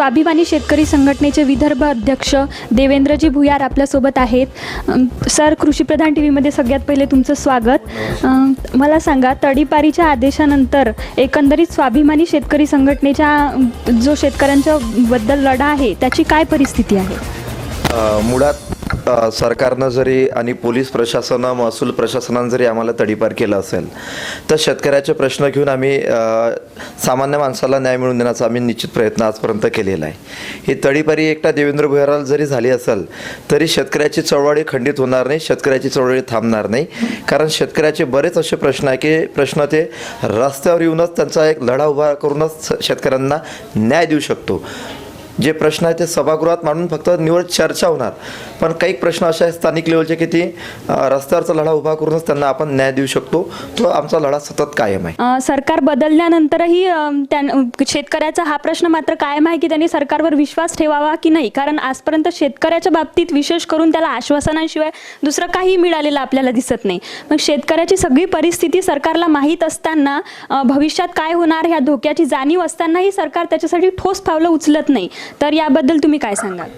स्वाभिमानी शेतकरी संघटनेचे विदर्भ अध्यक्ष देवेंद्रजी भुयार आपल्यासोबत आहेत. सर कृषीप्रधान टी व्हीमध्ये सगळ्यात पहिले तुमचं स्वागत. मला सांगा तडीपारीच्या आदेशानंतर एकंदरीत स्वाभिमानी शेतकरी संघटनेच्या जो शेतकऱ्यांच्या बद्दल लढा आहे त्याची काय परिस्थिती आहे? मुळात सरकारनं जरी आणि पोलीस प्रशासनं महसूल प्रशासनानं जरी आम्हाला तडीपार केलं असेल तर शेतकऱ्याचे प्रश्न घेऊन आम्ही सामान्य माणसाला न्याय मिळवून देण्याचा आम्ही निश्चित प्रयत्न आजपर्यंत केलेला आहे. ही तडीपारी एकटा देवेंद्र भुयाराला जरी झाली असेल तरी शेतकऱ्याची चळवळी खंडित होणार नाही शेतकऱ्याची चळवळी थांबणार नाही. कारण शेतकऱ्याचे बरेच असे प्रश्न आहे की प्रश्न ते रस्त्यावर येऊनच त्यांचा एक लढा उभा करूनच शेतकऱ्यांना न्याय देऊ शकतो. जे प्रश्न आहेत ते सभागृहात मांडून फक्त निवड चर्चा होणार. पण काही प्रश्न असे आहेत स्थानिक लेवलचे की ती रस्त्यावरचा लढा उभा करूनच त्यांना आपण न्याय देऊ शकतो. तो आमचा लढा सतत कायम आहे. सरकार बदलल्यानंतरही शेतकऱ्याचा हा प्रश्न मात्र कायम आहे की त्यांनी सरकारवर विश्वास ठेवावा की नाही? कारण आजपर्यंत शेतकऱ्याच्या बाबतीत विशेष करून त्याला आश्वासनांशिवाय दुसरं काही मिळालेलं आपल्याला दिसत नाही. मग शेतकऱ्याची सगळी परिस्थिती सरकारला माहीत असताना भविष्यात काय होणार ह्या धोक्याची जाणीव असतानाही सरकार त्याच्यासाठी ठोस पावलं उचलत नाही. तर याबद्दल तुम्ही काय सांगाल?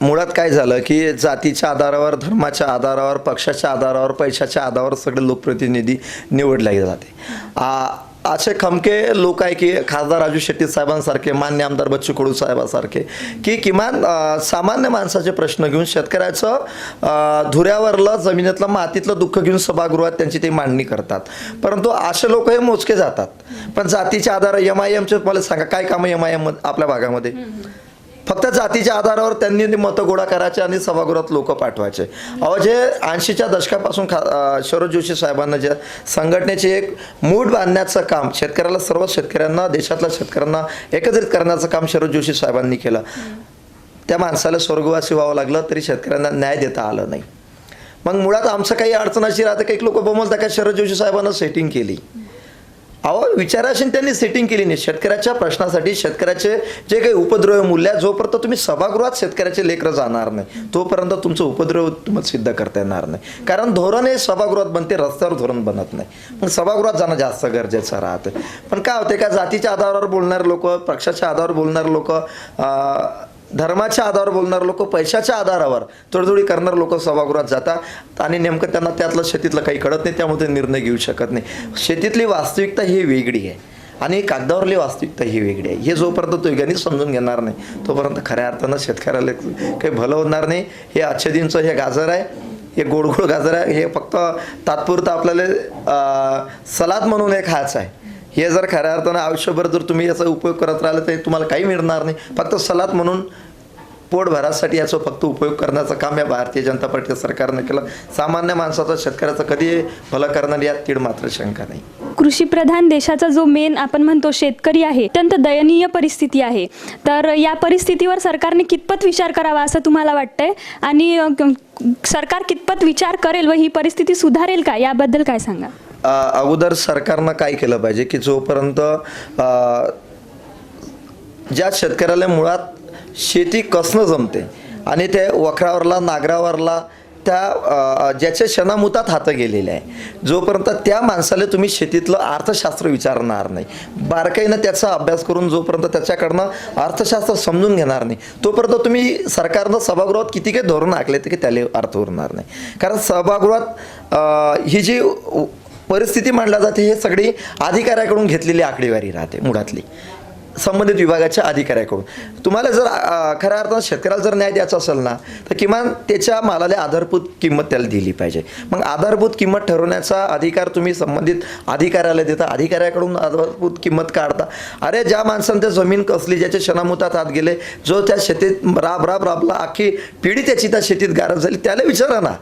मुळात काय झालं की जातीच्या आधारावर धर्माच्या आधारावर पक्षाच्या आधारावर पैशाच्या आधारावर सगळे लोकप्रतिनिधी निवडले जाते. आ असे खमके लोक आहे की खासदार राजू शेट्टी साहेबांसारखे मान्य आमदार बच्चू कडू साहेबांसारखे की किमान सामान्य माणसाचे प्रश्न घेऊन शेतकऱ्याचं धुऱ्यावरलं जमिनीतलं मातीतलं दुःख घेऊन सभागृहात त्यांची ते मांडणी करतात. परंतु असे लोक हे मोजके जातात. पण जातीच्या आधार एम आय एमचे मला सांगा काय कामं एम आय एम आपल्या भागामध्ये? फक्त जातीच्या आधारावर त्यांनी मतं गोळा करायचे आणि सभागृहात लोक पाठवायचे. अहो जे ऐंशीच्या दशकापासून खा शरद जोशी साहेबांना जे संघटनेचे एक मूड बांधण्याचं काम शेतकऱ्याला सर्व शेतकऱ्यांना देशातल्या शेतकऱ्यांना एकत्रित करण्याचं काम शरद जोशी साहेबांनी केलं. त्या माणसाला स्वर्गवासी व्हावं लागलं तरी शेतकऱ्यांना न्याय देता आलं नाही. मग मुळात आमचं काही अडचण अशी राहते काही लोक बोलतात का शरद जोशी साहेबांना सेटिंग केली. अहो विचाराशी त्यांनी सेटिंग केली नाही. शेतकऱ्याच्या प्रश्नासाठी शेतकऱ्याचे जे काही उपद्रव मूल्य आहे, जोपर्यंत तुम्ही सभागृहात शेतकऱ्याचे लेकरं जाणार नाही तोपर्यंत तुमचं उपद्रव तुम्हाला सिद्ध करता येणार नाही. कारण धोरण हे सभागृहात बनते रस्त्यावर धोरण बनत नाही. मग सभागृहात जाणं जास्त गरजेचं राहतं. पण काय होते का जातीच्या आधारावर बोलणारे लोक पक्षाच्या आधारावर बोलणारे लोक धर्माच्या आधारावर बोलणारे लोक पैशाच्या आधारावर तोडजोडी करणारे लोक सभागृहात जातात. आणि नेमकं त्यांना त्यातलं शेतीतलं काही कळत नाही त्यामुळे ते निर्णय घेऊ शकत नाही. शेतीतली वास्तविकता ही वेगळी आहे. आणि कागदावरली वास्तविकता ही वेगळी आहे. हे जोपर्यंत तो गणित समजून घेणार नाही तोपर्यंत खऱ्या अर्थानं शेतकऱ्याला काही भलं होणार नाही. हे आच्छादींचं हे गाजर आहे. हे गोडगोड गाजर आहे. हे फक्त तात्पुरतं आपल्याला सलाद म्हणून हे खायचं आहे. हे जर खऱ्या अर्थानं आयुष्यभर जर तुम्ही याचा उपयोग करत राहिला तर तुम्हाला काही मिळणार नाही. फक्त सलाद म्हणून पोटभरासाठी याचा फक्त उपयोग करण्याचं काम या भारतीय जनता पार्टी सरकारनं केलं. सामान्य माणसाचं शेतकऱ्याचं कधी भलं करणार यात तीड मात्र शंका नाही. कृषीप्रधान देशाचा जो मेन आपण म्हणतो शेतकरी आहे अत्यंत दयनीय परिस्थिती आहे. तर या परिस्थितीवर सरकारने कितपत विचार करावा असं तुम्हाला वाटतंय? आणि सरकार कितपत विचार करेल व ही परिस्थिती सुधारेल का? याबद्दल काय सांगा अगोदर सरकारनं काय केलं पाहिजे की जोपर्यंत ज्या शेतकऱ्याला मुळात शेती कसणं जमते आणि ते वखरावरला नागरावरला त्या ज्याच्या क्षणामुतात हात गेलेले आहे जोपर्यंत त्या माणसाला तुम्ही शेतीतलं अर्थशास्त्र विचारणार नाही बारकाईनं त्याचा अभ्यास करून जोपर्यंत त्याच्याकडनं अर्थशास्त्र समजून घेणार नाही तोपर्यंत तुम्ही सरकारनं सभागृहात किती काही धोरण आखले ते त्याला अर्थ उरणार नाही. कारण सभागृहात ही जी परिस्थिती मांडला जाते हे सगळी अधिकाऱ्याकडून घेतलेली आकडेवारी राहते मुळातली. संबंधित विभागाच्या अधिकाऱ्याकडून. तुम्हाला जर खऱ्या अर्थानं शेतकऱ्याला जर न्याय द्यायचा असेल ना तर किमान त्याच्या मालाला आधारभूत किंमत त्याला दिली पाहिजे. मग आधारभूत किंमत ठरवण्याचा अधिकार तुम्ही संबंधित अधिकाऱ्याला देता अधिकाऱ्याकडून आधारभूत किंमत काढता. अरे ज्या माणसानं त्या जमीन कसली ज्याच्या शनामुतात हात गेले जो त्या शेतीत राब राब राबला अख्खी पिढी त्याची त्या शेतीत गारज झाली त्याला विचारा ना.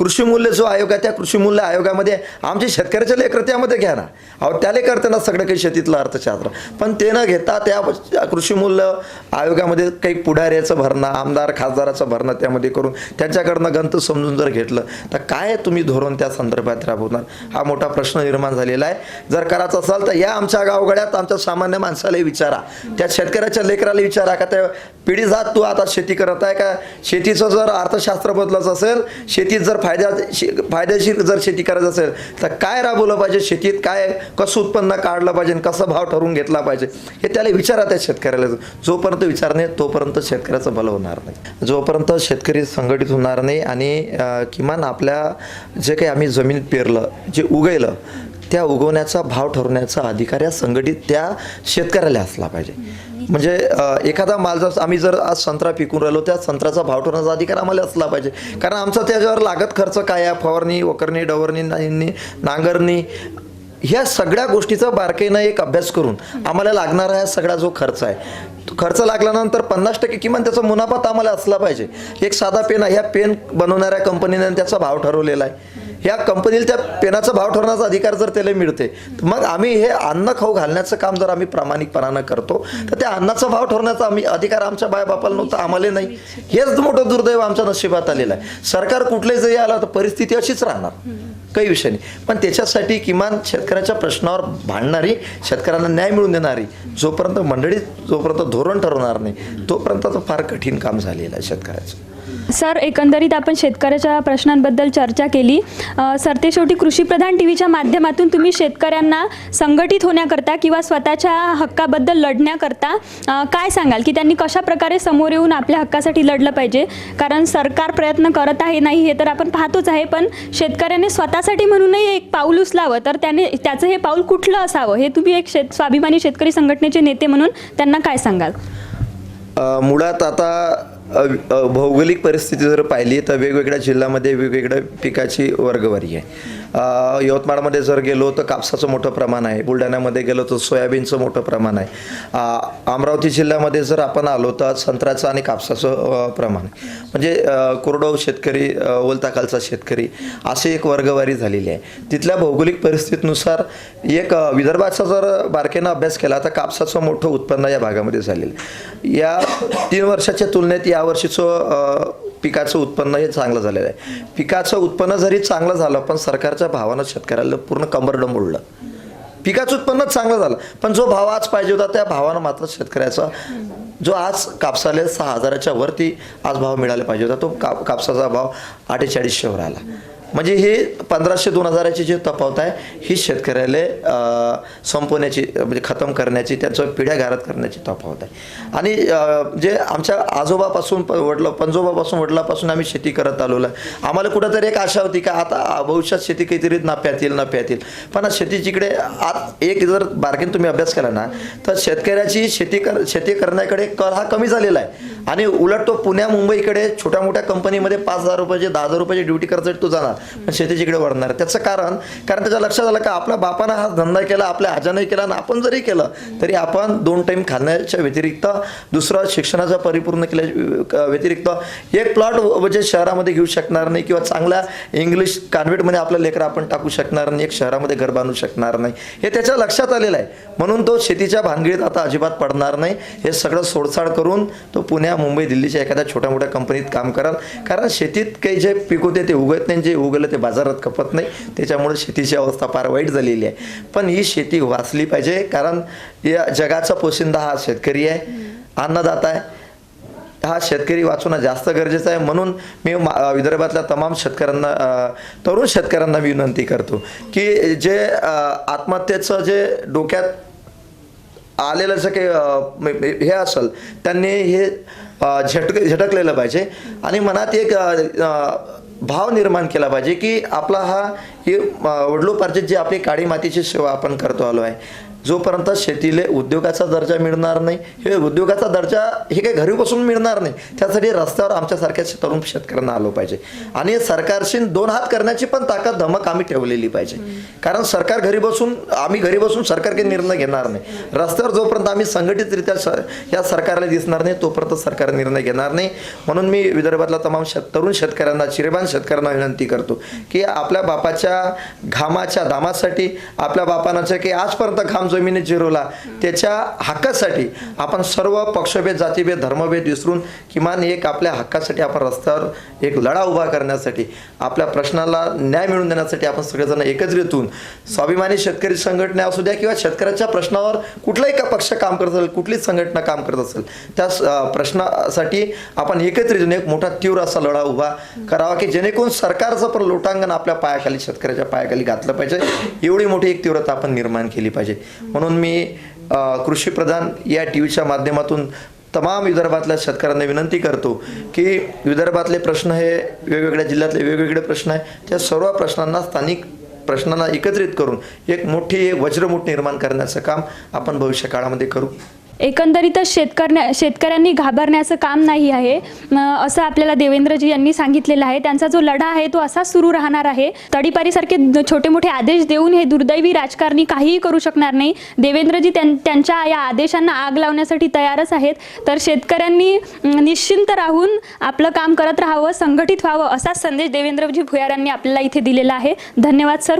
कृषी मूल्य जो आयोग आहे त्या कृषी मूल्य आयोगामध्ये आमचे शेतकऱ्याच्या लेकर त्यामध्ये घ्या ना. अहो त्याला करताना सगळं काही शेतीतलं अर्थशास्त्र. पण ते न घेता त्या कृषी मूल्य आयोगामध्ये काही पुढाऱ्याचं भरणं आमदार खासदाराचं भरणं त्यामध्ये करून त्यांच्याकडनं गंत समजून जर घेतलं तर काय तुम्ही धोरण त्या संदर्भात राबवणार? हा मोठा प्रश्न निर्माण झालेला आहे. जर करायचं असाल तर या आमच्या गावगड्यात आमच्या सामान्य माणसाला विचारा. त्या शेतकऱ्याच्या लेकराला विचारा का त्या पिढी जात तू आता शेती करत आहे का? शेतीचं जर अर्थशास्त्र बदलत असेल शेतीत जर फायद्या फायदेशीर जर शेती करायचं असेल तर काय राबवलं पाहिजे? शेतीत काय कसं उत्पन्न काढलं पाहिजे आणि कसा भाव ठरवून घेतला पाहिजे? हे त्याला विचारात आहे शेतकऱ्याला. जोपर्यंत विचार नाही तोपर्यंत शेतकऱ्याचं भलं होणार नाही. जोपर्यंत शेतकरी संघटित होणार नाही आणि किमान आपल्या जे काही आम्ही जमीन पेरलं जे उगवलं त्या उगवण्याचा भाव ठरवण्याचा अधिकार या संघटित त्या शेतकऱ्याला असला पाहिजे. म्हणजे एखादा माल जर आम्ही जर आज संत्रा पिकून राहिलो त्या संत्र्याचा भाव ठरवण्याचा अधिकार आम्हाला असला पाहिजे. कारण आमचा त्याच्यावर लागत खर्च काय आहे? फवारणी वकरणी डवरणी नांगरणी नांगरणी ह्या सगळ्या गोष्टीचा बारकाईनं एक अभ्यास करून आम्हाला लागणारा हा सगळा जो खर्च आहे तो खर्च लागल्यानंतर पन्नास टक्के किमान त्याचा मुनाफा आम्हाला असला पाहिजे. एक साधा पेन आहे ह्या पेन बनवणाऱ्या कंपनीने त्याचा भाव ठरवलेला आहे. ह्या कंपनीला त्या पेनाचा भाव ठरवण्याचा अधिकार जर त्याला मिळते तर मग आम्ही हे अन्न खाऊ घालण्याचं काम जर आम्ही प्रामाणिकपणानं करतो तर त्या अन्नाचा भाव ठरवण्याचा आम्ही अधिकार आमच्या बायबापाला नव्हता आम्हाला नाही. हेच मोठं दुर्दैव आमच्या नशिबात आलेलं आहे. सरकार कुठलंही जरी आलं तर परिस्थिती अशीच राहणार. काही विषय नाही. पण त्याच्यासाठी किमान शेतकऱ्याच्या प्रश्नावर भांडणारी शेतकऱ्यांना न्याय मिळवून देणारी जोपर्यंत मंडळी जोपर्यंत धोरण ठरवणार नाही तोपर्यंत तर फार कठीण काम झालेलं आहे शेतकऱ्याचं. सर एकंदरीत आपण शेतकऱ्याच्या प्रश्नांबद्दल चर्चा केली. सर ते शेवटी कृषीप्रधान टी व्हीच्या माध्यमातून तुम्ही शेतकऱ्यांना संघटित होण्याकरता किंवा स्वतःच्या हक्काबद्दल लढण्याकरता काय सांगाल? की त्यांनी कशा प्रकारे समोर येऊन आपल्या हक्कासाठी लढलं पाहिजे? कारण सरकार प्रयत्न करत आहे नाही हे तर आपण पाहतोच आहे पण शेतकऱ्याने स्वतःसाठी म्हणूनही एक पाऊल उचलावं तर त्याने त्याचं हे पाऊल कुठलं असावं? हे तुम्ही एक शेत स्वाभिमानी शेतकरी संघटनेचे नेते म्हणून त्यांना काय सांगाल? मुळात आता भौगोलिक परिस्थिती जर पाहिली तर वेगवेगळ्या जिल्ह्यामध्ये वेगवेगळ्या पिकाची वर्गवारी आहे. यवतमाळमध्ये जर गेलो तर कापसाचं मोठं प्रमाण आहे. बुलढाण्यामध्ये गेलो तर सोयाबीनचं मोठं प्रमाण आहे. अमरावती जिल्ह्यामध्ये जर आपण आलो तर संत्र्याचं आणि कापसाचं प्रमाण म्हणजे कोरडव कोरडवाहू शेतकरी अ, शेतकरी अशी एक वर्गवारी झालेली आहे. तिथल्या भौगोलिक परिस्थितीनुसार एक विदर्भाचा जर बारकेनं अभ्यास केला तर कापसाचं मोठं उत्पन्न या भागामध्ये झालेलं आहे. या तीन वर्षाच्या तुलनेत यावर्षीचं पिकाचं उत्पन्न हे चांगलं झालेलं आहे. पिकाचं उत्पन्न जरी चांगलं झालं पण सरकारच्या भावानं शेतकऱ्याला पूर्ण कंबरडं मोडलं. पिकाचं उत्पन्नच चांगलं झालं पण जो भाव आज पाहिजे होता त्या भावानं मात्र शेतकऱ्याचा जो आज कापसाला सहा हजाराच्या वरती आज भाव मिळाला पाहिजे होता. तो काप कापसाचा भाव अठ्ठेचाळीसशेवर आला. म्हणजे हे पंधराशे दोन हजाराची जी तफावत आहे ही शेतकऱ्याला संपवण्याची म्हणजे खतम करण्याची त्यांचं पिढ्या घरात करण्याची तफावत आहे. आणि जे आमच्या आजोबापासून प- वडलं पंजोबापासून वडिलापासून आम्ही शेती करत आलेलो आहे. आम्हाला कुठंतरी एक आशा होती का आता भविष्यात शेती काहीतरी नफ्यात येईल नफ्यात येईल. पण आज शेतीचीकडे आत एक जर बारकेन तुम्ही अभ्यास केला ना तर शेतकऱ्याची शेती कर शेती करण्याकडे कल हा कमी झालेला आहे. आणि उलट तो पुण्या मुंबईकडे छोट्या मोठ्या कंपनीमध्ये पाच हजार रुपयाचे दहा हजार रुपयाचे ड्युटी करत तो जाणार. पण शेतीचीकडे वळणार त्याचं कारण कारण त्याच्या लक्षात आलं का आपल्या बापानं हा धंदा केला आपल्या आजानंही केला आणि आपण जरी केलं तरी आपण दोन टाईम खाण्याच्या व्यतिरिक्त दुसरं शिक्षणाचा परिपूर्ण केल्या व्यतिरिक्त एक प्लॉट म्हणजे शहरामध्ये घेऊ शकणार नाही किंवा चांगल्या इंग्लिश कॉन्व्हेंटमध्ये आपलं लेकरं आपण टाकू शकणार नाही एक शहरामध्ये घर बांधू शकणार नाही. हे त्याच्या लक्षात आलेलं आहे. म्हणून तो शेतीच्या भानगडीत आता अजिबात पडणार नाही. हे सगळं सोडसाड करून तो पुण्या मुंबई दिल्लीच्या एखाद्या छोट्या मोठ्या कंपनीत काम कराल. कारण शेतीत काही जे पिकवते ते उगत नाही जे उग उगवलं ते बाजारात खपत नाही. त्याच्यामुळे शेतीची अवस्था फार वाईट झालेली आहे. पण ही शेती वाचली पाहिजे कारण या जगाचा पोशिंदा हा शेतकरी आहे. अन्नदाता आहे. हा शेतकरी वाचवणं जास्त गरजेचं आहे. म्हणून मी मा- विदर्भातल्या तमाम शेतकऱ्यांना तरुण शेतकऱ्यांना विनंती करतो की जे आत्महत्येचं जे डोक्यात आलेलं जे काही हे असेल त्यांनी हे झटक झटकलेलं पाहिजे. आणि मनात एक भाव निर्माण केला पाहिजे की आपला हा हे वडलोपार्जित जे आपली काळी मातीची सेवा आपण करतो आलो आहे जोपर्यंत शेतीले उद्योगाचा दर्जा मिळणार नाही हे उद्योगाचा दर्जा हे काही घरी बसून मिळणार नाही त्यासाठी रस्त्यावर आमच्यासारख्या तरुण शेतकऱ्यांना आलो पाहिजे. आणि सरकारशी दोन हात करण्याची पण ताकद धमक आम्ही ठेवलेली पाहिजे. कारण सरकार घरी बसून आम्ही घरी बसून सरकार काही निर्णय घेणार नाही. रस्त्यावर जोपर्यंत आम्ही संघटितरित्या स या सरकारला दिसणार नाही तोपर्यंत सरकार निर्णय घेणार नाही. म्हणून मी विदर्भातल्या तमाम शेत तरुण शेतकऱ्यांना चिरेबान शेतकऱ्यांना विनंती करतो की आपल्या बापाच्या घामाच्या दामासाठी आपल्या बापानाच्या की आजपर्यंत घाम जमिनीत जिरवला. त्याच्या हक्कासाठी आपण सर्व पक्षभेद जातीभेद धर्मभेद विसरून किमान एक आपल्या हक्कासाठी आपण रस्त्यावर एक लढा उभा करण्यासाठी आपल्या प्रश्नाला न्याय मिळवून देण्यासाठी आपण सगळेजण एकत्रित होऊन स्वाभिमानी शेतकरी संघटना असू द्या किंवा शेतकऱ्याच्या प्रश्नावर कुठलाही का पक्ष काम करत असेल कुठलीच संघटना काम करत असेल त्या प्रश्नासाठी आपण एकत्रित एक मोठा तीव्र असा लढा उभा करावा की जेणेकरून सरकारचं पण लोटांगण आपल्या पायाखाली शेतकऱ्याच्या पायाखाली घातलं पाहिजे. एवढी मोठी एक तीव्रता आपण निर्माण केली पाहिजे. म्हणून मी कृषीप्रधान या टी व्हीच्या माध्यमातून तमाम विदर्भातल्या शेतकऱ्यांना विनंती करतो की विदर्भातले प्रश्न हे वेगवेगळ्या जिल्ह्यातले वेगवेगळे प्रश्न आहे. त्या सर्व प्रश्नांना स्थानिक प्रश्नांना एकत्रित करून एक मोठी एक वज्रमूठ निर्माण करण्याचं काम आपण भविष्य काळामध्ये करू. एकंदरीतच शेतकऱ्या शेतकऱ्यांनी घाबरण्याचं काम नाही आहे. असं आपल्याला देवेंद्रजी यांनी सांगितलेलं आहे. त्यांचा जो लढा आहे तो असाच सुरू राहणार आहे. तडीपारीसारखे छोटे मोठे आदेश देऊन हे दुर्दैवी राजकारणी काहीही करू शकणार नाही. देवेंद्रजी त्यां त्यांच्या या आदेशांना आग लावण्यासाठी तयारच आहेत. तर शेतकऱ्यांनी निश्चिंत राहून आपलं काम करत राहावं संघटित व्हावं असाच संदेश देवेंद्रजी भुयारांनी आपल्याला इथे दिलेला आहे. धन्यवाद सर.